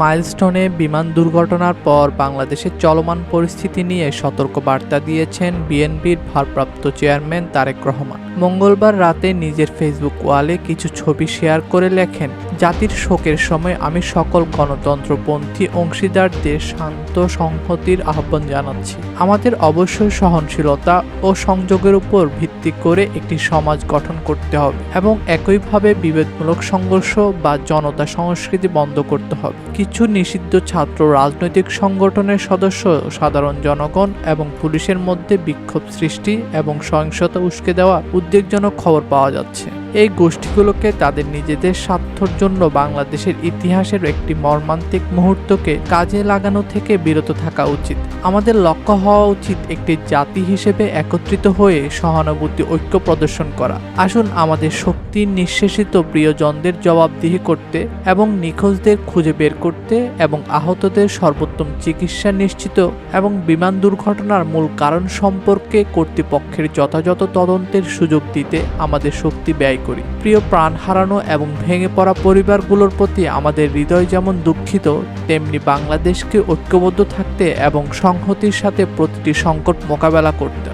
মাইলস্টোনে বিমান দুর্ঘটনার পর বাংলাদেশের চলমান পরিস্থিতি নিয়ে সতর্ক বার্তা দিয়েছেন বিএনপির ভারপ্রাপ্ত চেয়ারম্যান তারেক রহমান। মঙ্গলবার রাতে নিজের ফেসবুক ওয়ালে কিছু ছবি শেয়ার করে লেখেন, জাতির শোকের সময় আমি সকল গণতন্ত্রপন্থী অংশীদারদের শান্ত সংহতির আহ্বান জানাচ্ছি। আমাদের অবশ্যই সহনশীলতা ও সংযোগের উপর ভিত্তি করে একটি সমাজ গঠন করতে হবে এবং একইভাবে বিভেদমূলক সংঘর্ষ বা জনতা সংস্কৃতি বন্ধ করতে হবে। কিছু নিষিদ্ধ ছাত্র রাজনৈতিক সংগঠনের সদস্য, সাধারণ জনগণ এবং পুলিশের মধ্যে বিক্ষোভ সৃষ্টি এবং সহিংসতা উস্কে দেওয়া উদ্বেগজনক খবর পাওয়া যাচ্ছে। এই গোষ্ঠীগুলোকে তাদের নিজেদের স্বার্থর জন্য বাংলাদেশের ইতিহাসের একটি মর্মান্তিক মুহূর্তকে কাজে লাগানো থেকে বিরত থাকা উচিত। আমাদের লক্ষ্য হওয়া উচিত একটি জাতি হিসেবে একত্রিত হয়ে সহানুভূতি ঐক্য প্রদর্শন করা। আসুন আমাদের শক্তি নিঃশেষিত প্রিয়জনদের জবাবদিহি করতে এবং নিখোঁজদের খুঁজে বের করতে এবং আহতদের সর্বোত্তম চিকিৎসা নিশ্চিত এবং বিমান দুর্ঘটনার মূল কারণ সম্পর্কে কর্তৃপক্ষের যথাযথ তদন্তের সুযোগ দিতে আমাদের শক্তি ব্যয় করি। প্রিয় প্রাণ হারানো এবং ভেঙে পড়া পরিবারগুলোর প্রতি আমাদের হৃদয় যেমন দুঃখিত, তেমনি বাংলাদেশকে ঐক্যবদ্ধ থাকতে এবং সংহতির সাথে প্রতিটি সংকট মোকাবেলা করতে।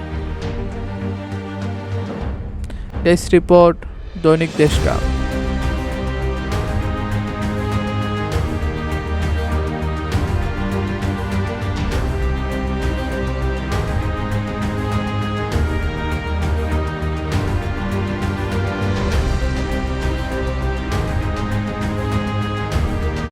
ডেস্ক রিপোর্ট দৈনিক দেশকা